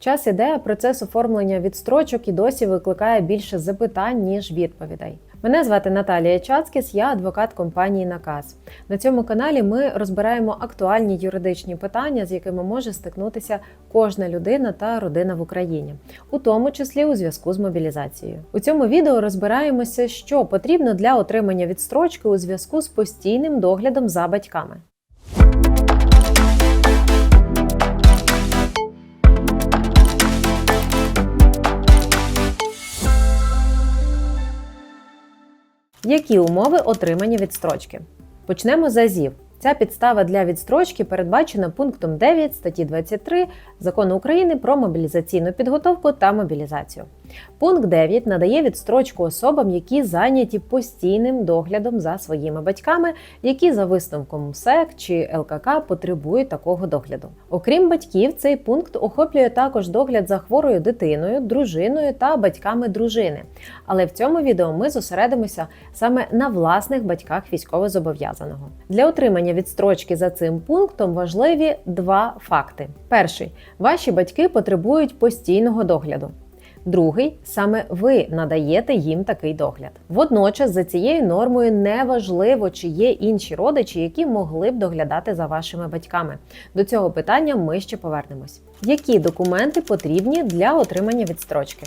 Час іде, процес оформлення відстрочок і досі викликає більше запитань, ніж відповідей. Мене звати Наталія Чацкіс, я адвокат компанії Наказ. На цьому каналі ми розбираємо актуальні юридичні питання, з якими може стикнутися кожна людина та родина в Україні, у тому числі у зв'язку з мобілізацією. У цьому відео розбираємося, що потрібно для отримання відстрочки у зв'язку з постійним доглядом за батьками. Які умови отримання відстрочки? Почнемо з АЗІВ. Ця підстава для відстрочки передбачена пунктом 9 статті 23 Закону України про мобілізаційну підготовку та мобілізацію. Пункт 9 надає відстрочку особам, які зайняті постійним доглядом за своїми батьками, які за висновком МСЕК чи ЛКК потребують такого догляду. Окрім батьків, цей пункт охоплює також догляд за хворою дитиною, дружиною та батьками дружини. Але в цьому відео ми зосередимося саме на власних батьках військовозобов'язаного. Для отримання відстрочки за цим пунктом важливі два факти: перший ваші батьки потребують постійного догляду. Другий саме ви надаєте їм такий догляд. Водночас за цією нормою не важливо, чи є інші родичі, які могли б доглядати за вашими батьками. До цього питання ми ще повернемось. Які документи потрібні для отримання відстрочки?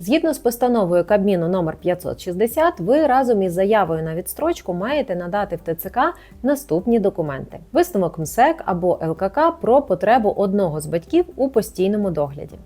Згідно з постановою Кабміну номер 560, ви разом із заявою на відстрочку маєте надати в ТЦК наступні документи: висновок МСЕК або ЛКК про потребу одного з батьків у постійному догляді.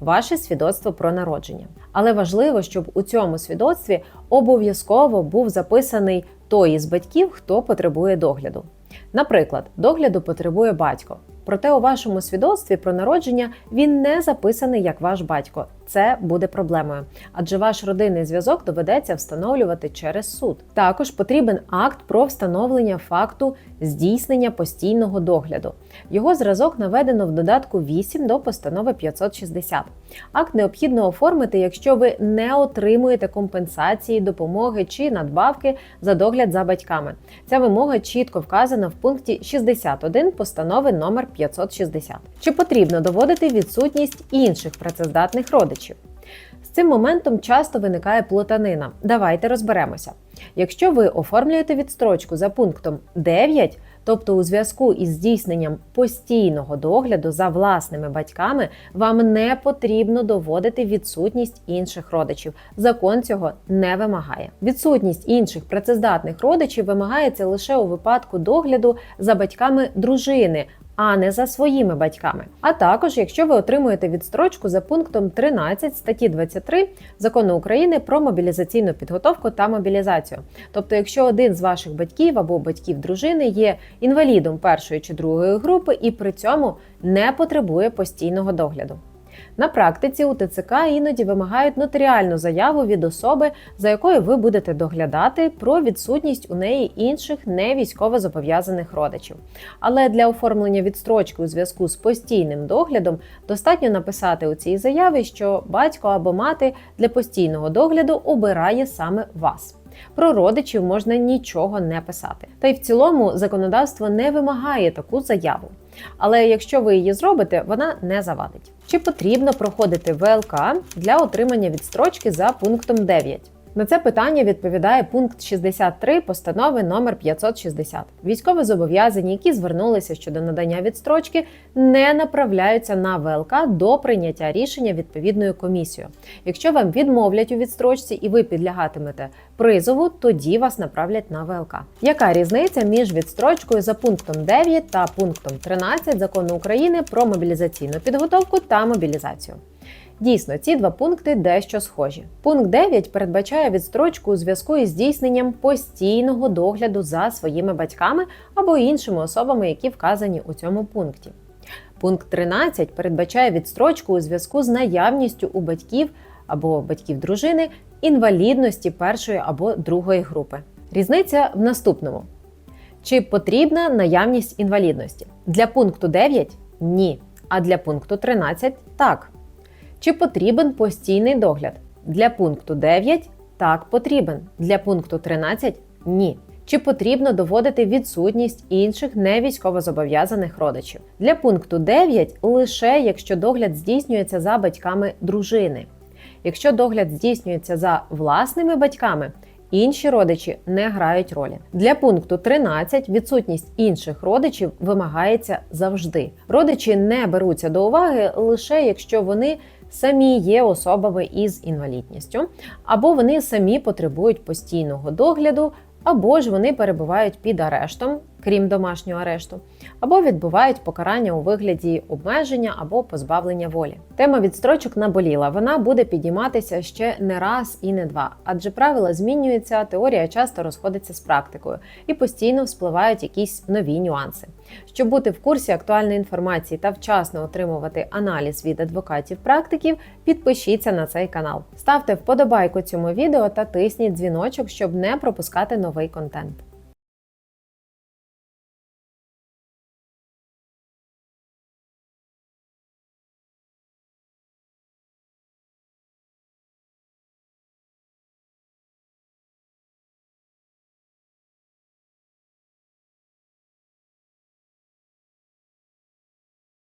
Ваше свідоцтво про народження. Але важливо, щоб у цьому свідоцтві обов'язково був записаний той із батьків, хто потребує догляду. Наприклад, догляду потребує батько. Проте у вашому свідоцтві про народження він не записаний як ваш батько. Це буде проблемою, адже ваш родинний зв'язок доведеться встановлювати через суд. Також потрібен акт про встановлення факту здійснення постійного догляду. Його зразок наведено в додатку 8 до постанови 560. Акт необхідно оформити, якщо ви не отримуєте компенсації, допомоги чи надбавки за догляд за батьками. Ця вимога чітко вказана в пункті 61 постанови номер 560. Чи потрібно доводити відсутність інших працездатних родичів? З цим моментом часто виникає плутанина. Давайте розберемося. Якщо ви оформлюєте відстрочку за пунктом 9, тобто у зв'язку із здійсненням постійного догляду за власними батьками, вам не потрібно доводити відсутність інших родичів. Закон цього не вимагає. Відсутність інших працездатних родичів вимагається лише у випадку догляду за батьками дружини а не за своїми батьками. А також, якщо ви отримуєте відстрочку за пунктом 13 статті 23 закону України про мобілізаційну підготовку та мобілізацію. Тобто, якщо один з ваших батьків або батьків дружини є інвалідом першої чи другої групи і при цьому не потребує постійного догляду. На практиці у ТЦК іноді вимагають нотаріальну заяву від особи, за якою ви будете доглядати про відсутність у неї інших не військово зобов'язаних родичів. Але для оформлення відстрочки у зв'язку з постійним доглядом достатньо написати у цій заяві, що батько або мати для постійного догляду обирає саме вас. Про родичів можна нічого не писати. Та й в цілому законодавство не вимагає таку заяву. Але якщо ви її зробите, вона не завадить. Чи потрібно проходити ВЛК для отримання відстрочки за пунктом 9? На це питання відповідає пункт 63 постанови номер 560. Військові зобов'язані, які звернулися щодо надання відстрочки, не направляються на ВЛК до прийняття рішення відповідною комісією. Якщо вам відмовлять у відстрочці і ви підлягатимете призову, тоді вас направлять на ВЛК. Яка різниця між відстрочкою за пунктом 9 та пунктом 13 закону України про мобілізаційну підготовку та мобілізацію? Дійсно, ці два пункти дещо схожі. Пункт 9 передбачає відстрочку у зв'язку із здійсненням постійного догляду за своїми батьками або іншими особами, які вказані у цьому пункті. Пункт 13 передбачає відстрочку у зв'язку з наявністю у батьків або батьків дружини інвалідності першої або другої групи. Різниця в наступному: чи потрібна наявність інвалідності? Для пункту 9 ні. А для пункту 13 так. Чи потрібен постійний догляд? Для пункту 9 так потрібен. Для пункту 13 ні. Чи потрібно доводити відсутність інших невійськовозобов'язаних родичів? Для пункту 9 лише якщо догляд здійснюється за батьками дружини. Якщо догляд здійснюється за власними батьками, інші родичі не грають ролі. Для пункту 13 відсутність інших родичів вимагається завжди. Родичі не беруться до уваги лише якщо вони самі є особами із інвалідністю, або вони самі потребують постійного догляду, або ж вони перебувають під арештом, крім домашнього арешту, або відбувають покарання у вигляді обмеження або позбавлення волі. Тема відстрочок наболіла. Вона буде підійматися ще не раз і не два, адже правила змінюються, теорія часто розходиться з практикою і постійно вспливають якісь нові нюанси. Щоб бути в курсі актуальної інформації та вчасно отримувати аналіз від адвокатів-практиків, підпишіться на цей канал. Ставте вподобайку цьому відео та тисніть дзвіночок, щоб не пропускати новий контент.